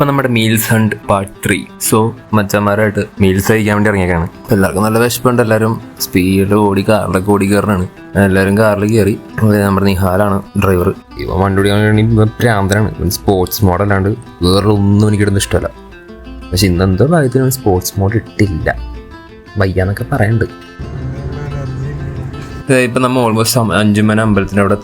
അപ്പൊ നമ്മുടെ meals hunt part three. So മച്ചന്മാരായിട്ട് meals കഴിക്കാൻ വേണ്ടി ഇറങ്ങിയേക്കാണ്. എല്ലാവർക്കും നല്ല വിശപ്പുണ്ട്. എല്ലാവരും സ്പീഡ് ഓടി കാറിലൊക്കെ ഓടി കയറാണ് എല്ലാവരും കാറിൽ കയറി. നമ്മുടെ നിഹാലാണ് ഡ്രൈവർ ഇവ വണ്ടി ഓടിക്കാൻ ഭ്രാന്തനാണ്. സ്പോർട്സ് മോഡൽ ആണ്ട് വേറെ ഒന്നും എനിക്കിടുന്ന ഇഷ്ടമല്ല. പക്ഷെ ഇന്നെന്തോ ഭാഗ്യത്തിന് സ്പോർട്സ് മോഡ് ഇട്ടില്ല. വയ്യാന്നൊക്കെ പറയുന്നുണ്ട് ഇപ്പൊ നമ്മൾ ഓൾമോസ്റ്റ് അഞ്ചുമന അമ്പലത്തിന്റെ അവിടെ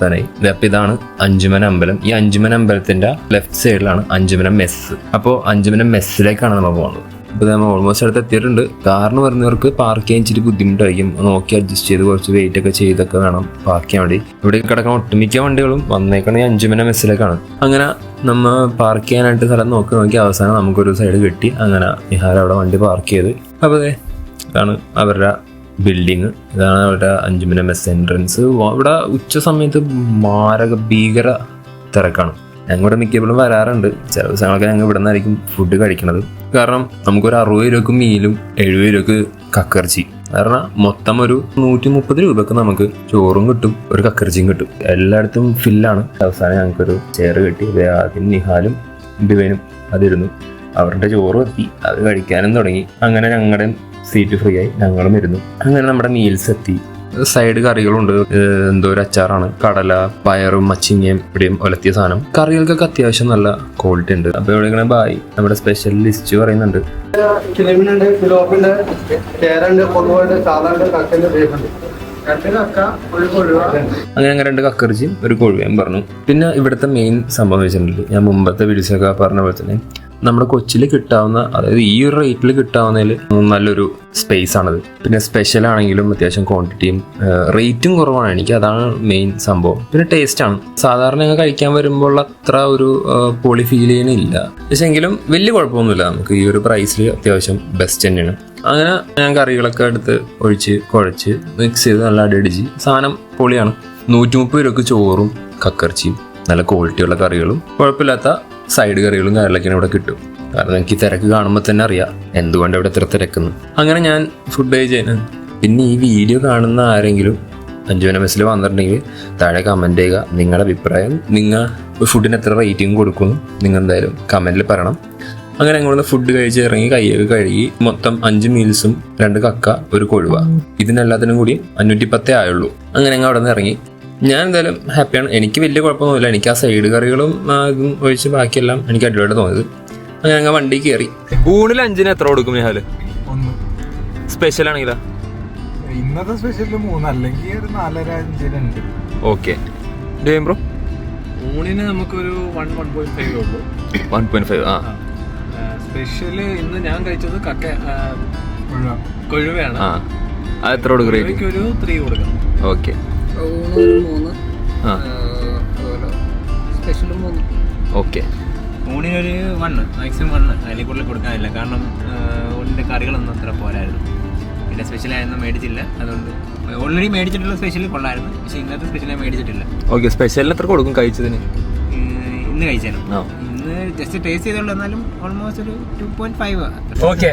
ദേ അപ്പൊ ഇതാണ് അഞ്ചുമന അമ്പലം. ഈ അഞ്ചുമന അമ്പലത്തിന്റെ ലെഫ്റ്റ് സൈഡിലാണ് അഞ്ചുമന മെസ്സ് അപ്പോൾ അഞ്ചുമന മെസ്സിലേക്കാണ് നമ്മൾ പോകുന്നത് ഇപ്പോൾ നമ്മൾ ഓൾമോസ്റ്റ് അടുത്ത് എത്തിയിട്ടുണ്ട്. കാറിന് വരുന്നവർക്ക് പാർക്ക് ചെയ്യാൻ ഇച്ചിരി ബുദ്ധിമുട്ടായിരിക്കും. നോക്കി അഡ്ജസ്റ്റ് ചെയ്ത് കുറച്ച് വെയിറ്റ് ഒക്കെ ചെയ്തൊക്കെ വേണം പാർക്ക് ചെയ്യാൻ വേണ്ടി. ഇവിടെ കിടക്കുന്ന ഒട്ടുമിക്ക വണ്ടികളും വന്നേക്കണ ഈ അഞ്ചുമന മെസ്സിലേക്കാണ് അങ്ങനെ നമ്മൾ പാർക്ക് ചെയ്യാനായിട്ട് സ്ഥലം നോക്കി നോക്കി അവസാനം നമുക്കൊരു സൈഡ് കിട്ടി. അങ്ങനെ നിഹാര അവിടെ വണ്ടി പാർക്ക് ചെയ്ത്. അപ്പോൾ അതെ ഇതാണ് അവരുടെ ബിൽഡിങ് ഇതാണ് അവിടെ അഞ്ചുമിന മെസ് എൻട്രൻസ് അവിടെ ഉച്ച സമയത്ത് മാരക ഭീകര തിരക്കാണ്. ഞങ്ങൾ ഇവിടെ മിക്കപ്പോഴും വരാറുണ്ട്. ചില ദിവസങ്ങളൊക്കെ ഞങ്ങൾ ഇവിടെ നിന്നായിരിക്കും ഫുഡ് കഴിക്കണത്. കാരണം നമുക്കൊരു അറുപത് രൂപക്ക് മീലും എഴുപത് രൂപക്ക് കക്കർച്ചി കാരണം മൊത്തം ഒരു നൂറ്റി മുപ്പത് രൂപക്ക് നമുക്ക് ചോറും കിട്ടും ഒരു കക്കർച്ചിയും കിട്ടും. എല്ലായിടത്തും ഫില്ലാണ് അവസാനം ഞങ്ങൾക്കൊരു ചെയർ കിട്ടി. ആദ്യം നിഹാലും ബിവനും അതിരുന്നു. അവരുടെ ചോറ് എത്തി അത് കഴിക്കാനും തുടങ്ങി. അങ്ങനെ ഞങ്ങളുടെ സീറ്റ് ഫ്രീ ആയി ഞങ്ങളും ഇരുന്നു. അങ്ങനെ നമ്മുടെ മീൽസ് എത്തി. സൈഡ് കറികളുണ്ട്. എന്തോ ഒരു അച്ചാറാണ്. കടല പയറും മച്ചിങ്ങയും ഇവിടെയും ഒലത്തിയ സാധനം. കറികൾക്കൊക്കെ അത്യാവശ്യം നല്ല ക്വാളിറ്റി ഉണ്ട്. അപ്പൊ ഇവിടെ ബായ് നമ്മുടെ സ്പെഷ്യൽ ലിസ്റ്റ് പറയുന്നുണ്ട്. കിളിമിനുണ്ട് ഫിലോപ്പുണ്ട് ചേരുണ്ട് കൊണ്ടുപോയിട്ട് സാധാരണ ബീഫുണ്ട്. അങ്ങനെ അങ്ങനെ രണ്ട് കക്കറിച്ചിയും ഒരു കൊഴുവയും പറഞ്ഞു. പിന്നെ ഇവിടുത്തെ മെയിൻ സംഭവം വെച്ചിട്ടുണ്ടെങ്കിൽ ഞാൻ മുമ്പത്തെ വീഡിയോസൊക്കെ പറഞ്ഞ പോലെ തന്നെ നമ്മുടെ കൊച്ചിയിൽ കിട്ടാവുന്ന അതായത് ഈ ഒരു റേറ്റിൽ കിട്ടാവുന്നതിൽ നല്ലൊരു സ്പേസ് ആണത്. പിന്നെ സ്പെഷ്യൽ ആണെങ്കിലും അത്യാവശ്യം ക്വാണ്ടിറ്റിയും റേറ്റും കുറവാണ്. എനിക്ക് അതാണ് മെയിൻ സംഭവം. പിന്നെ ടേസ്റ്റ് ആണ്. സാധാരണ ഞങ്ങൾ കഴിക്കാൻ വരുമ്പോൾ അത്ര ഒരു പൊളി ഫീൽ ചെയ്യുന്നില്ല. പക്ഷെ എങ്കിലും വലിയ കുഴപ്പമൊന്നുമില്ല. നമുക്ക് ഈ ഒരു പ്രൈസിൽ അത്യാവശ്യം ബെസ്റ്റ് തന്നെയാണ്. അങ്ങനെ ഞാൻ കറികളൊക്കെ എടുത്ത് ഒഴിച്ച് കുഴച്ച് മിക്സ് ചെയ്ത് നല്ല അടിയടിച്ച് സാധനം പൊളിയാണ്. നൂറ്റി മുപ്പത് രൂപക്ക് ചോറും കക്കർച്ചിയും നല്ല ക്വാളിറ്റിയുള്ള കറികളും. കുഴപ്പമില്ലാത്ത സൈഡ് കറികളും കാര്യങ്ങളൊക്കെ ഇവിടെ കിട്ടും. കാരണം എനിക്ക് തിരക്ക് കാണുമ്പോൾ തന്നെ അറിയാം എന്തുകൊണ്ട് ഇവിടെ ഇത്ര തിരക്കുന്നു. അങ്ങനെ ഞാൻ ഫുഡ് കഴിച്ചതിന് പിന്നെ ഈ വീഡിയോ കാണുന്ന ആരെങ്കിലും അഞ്ചുവന മെസ്സിൽ വന്നിട്ടുണ്ടെങ്കിൽ താഴെ കമന്റ് ചെയ്യുക. നിങ്ങളുടെ അഭിപ്രായം നിങ്ങൾ ഫുഡിന് എത്ര റേറ്റിംഗ് കൊടുക്കുന്നു. നിങ്ങൾ എന്തായാലും കമന്റിൽ പറയണം. അങ്ങനെ അങ്ങോട്ട് ഫുഡ് കഴിച്ച് ഇറങ്ങി കൈയൊക്കെ കഴുകി മൊത്തം അഞ്ച് മീൽസും രണ്ട് കക്ക ഒരു കൊഴുവ. ഇതിനെല്ലാത്തിനും കൂടി അഞ്ഞൂറ്റി പത്തേ ആയുള്ളൂ. അങ്ങനെ അങ്ങ് അവിടെ നിന്ന് ഇറങ്ങി. ഞാൻ എന്തായാലും ഹാപ്പിയാണ് എനിക്ക് വലിയ കുഴപ്പമൊന്നുമില്ല. എനിക്ക് ആ സൈഡ് കറികളും ഇതും ഒഴിച്ച് ബാക്കിയെല്ലാം എനിക്ക് അടിപൊളിയായിട്ട് തോന്നിയത്. അങ്ങനെ ഞങ്ങൾ വണ്ടി കയറി. ഊണിൽ അഞ്ചിന് എത്ര കൊടുക്കും നിഹാൽ? ഒന്ന്. സ്പെഷ്യൽ ആണെങ്കിലാ? ഇന്നത്തെ സ്പെഷ്യൽ മൂന്ന് അല്ലെങ്കിൽ ഒരു നാലര അഞ്ചിനുണ്ട് ഓക്കെ ബ്രോ ഊണിന് നമുക്കൊരു വൺ വൺ പോയിന്റ് ഫൈവ് ഉള്ളൂ. വൺ പോയിന്റ് ഫൈവ് ആ. സ്പെഷ്യൽ ഇന്ന് ഞാൻ കഴിച്ചത് കക്ക കൊഴുവയാണ്. ആ. അത് എത്ര കൊടുക്കും ഒരു ത്രീ കൊടുക്കണം. ഓക്കെ ഊണൊരു മൂന്ന്? ആ. അതുപോലെ സ്പെഷ്യലും മൂന്ന്. ഓക്കെ ഊണിനൊരു വണ്ണ് മാക്സിമം വണ്ണ് അതിൽ കൂടുതൽ കൊടുക്കാനില്ല. കാരണം ആ, ഊണിന്റെ കറികളൊന്നും അത്ര പോരായിരുന്നു. പിന്നെ സ്പെഷ്യൽ ആയിരുന്നു മേടിച്ചില്ല. അതുകൊണ്ട് ഓൾറെഡി മേടിച്ചിട്ടുള്ള സ്പെഷ്യൽ കൊള്ളായിരുന്നു. പക്ഷെ ഇന്നത്തെ സ്പെഷ്യൽ ഞാൻ മേടിച്ചിട്ടില്ല. ഓക്കെ സ്പെഷ്യലിന് എത്ര കൊടുക്കും കഴിച്ചതിന്? ഇന്ന് കഴിച്ചാലും ഇന്ന് ജസ്റ്റ് ടേസ്റ്റ് ചെയ്തോളൂ എന്നാലും ഓൾമോസ്റ്റ് ഒരു ടു പോയിന്റ് ഫൈവ് ഓക്കെ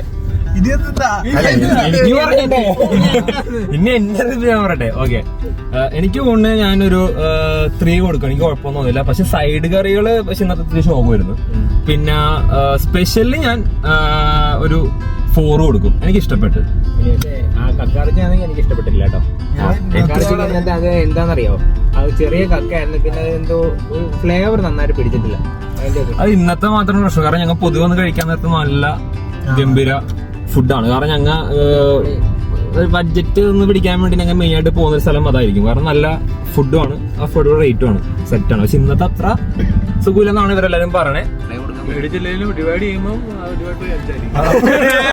ഇനി എന്റെ ഞാൻ പറയട്ടെ? ഓക്കെ എനിക്ക് തോന്നുന്നത് ഞാനൊരു ത്രീ കൊടുക്കും എനിക്ക് കുഴപ്പമൊന്നും തോന്നില്ല പക്ഷെ സൈഡ് കറികൾ പക്ഷെ ഇന്നത്തെ ഷോക്ക് വരുന്നു. പിന്നെ സ്പെഷ്യലി ഞാൻ ഒരു ഫോർ കൊടുക്കും. എനിക്ക് ഇഷ്ടപ്പെട്ടു ആ കക്കാറച്ചാണെങ്കിൽ എനിക്ക് ഇഷ്ടപ്പെട്ടില്ല കേട്ടോ. കക്കാറച്ചി എന്നിട്ട് അത് എന്താണെന്നറിയോ? അത് ചെറിയ കക്കയായിരുന്നു. പിന്നെ എന്തോ ഫ്ലേവർ നന്നായിട്ട് പിടിച്ചിട്ടില്ല. അത് ഇന്നത്തെ മാത്രം പ്രശ്നം. കാരണം ഞങ്ങൾ പൊതുവെ ഒന്ന് കഴിക്കാൻ നേരത്തെ നല്ല ഗംഭീര ഫുഡാണ് കാരണം ഞങ്ങൾ ബഡ്ജറ്റ് ഒന്ന് പിടിക്കാൻ വേണ്ടി ഞങ്ങൾ മെയിൻ ആയിട്ട് പോകുന്ന ഒരു സ്ഥലം അതായിരിക്കും. കാരണം നല്ല ഫുഡും ഫുഡുമാണ് അഫോർഡബിൾ റേറ്റും ആണ് സെറ്റ് ആണ്. പക്ഷെ ഇന്നത്തെ അത്ര സുഖമില്ലെന്നാണ് ഇവരെല്ലാവരും പറയണേ. ജില്ലയിലും ഡിവൈഡ് ചെയ്യുമ്പോൾ